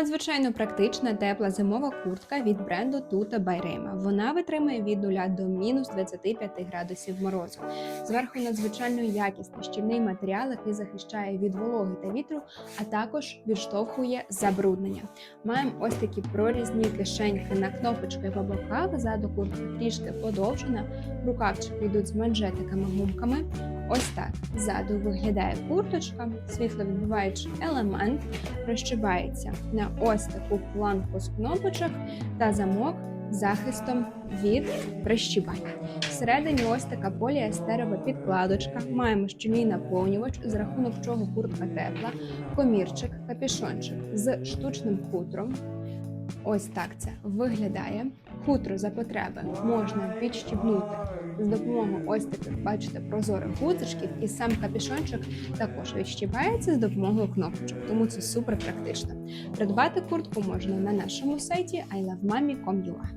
Надзвичайно практична тепла зимова куртка від бренду by Rema. Вона витримує від 0 до мінус 25 градусів морозу. Зверху надзвичайно якісний щільний матеріал, який захищає від вологи та вітру, а також відштовхує забруднення. Маємо ось такі прорізні кишеньки на кнопочки по боках. Ззаду куртка трішки подовжена. Рукавчики йдуть з манжетиками гумками. Ось так ззаду виглядає курточка, світловідбиваючий елемент розчибається на ось таку планку з кнопочок та замок захистом від прищібань. Всередині ось така поліестерова підкладочка. Маємо щільний наповнювач, з рахунок чого куртка тепла, комірчик, капішончик з штучним хутром. Ось так це виглядає. Хутро за потреби можна підщібнути з допомогою ось таких, бачите, прозорих гудзичків, і сам капішончик також відщібається з допомогою кнопочок, тому це супер практично. Придбати куртку можна на нашому сайті ilovemami.com.ua